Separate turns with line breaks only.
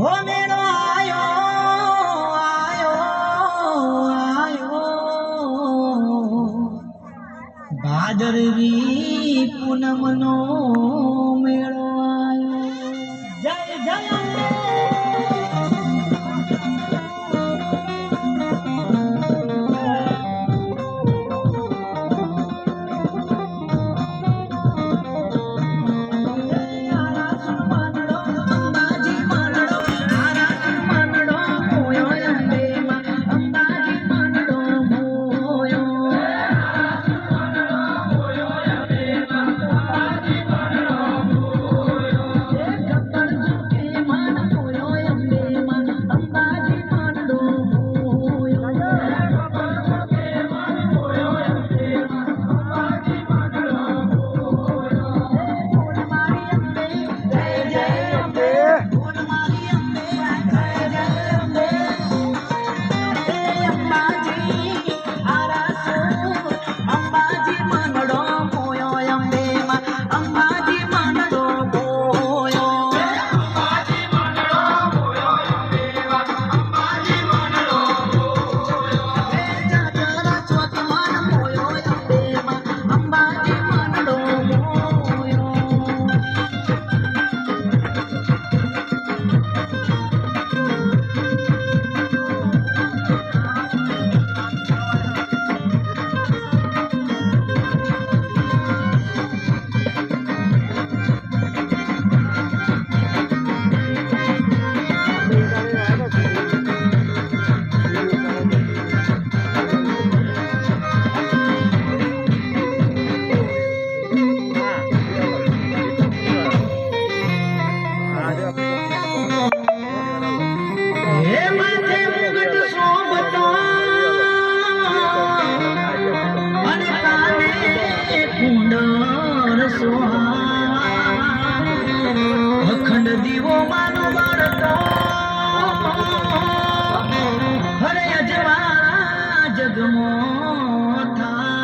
હો મેળો આયો આયો આયો ભાદરવી પૂનમનો મેળો સુહાના અખંડ દીવો હરે અજવાળા જગમો થા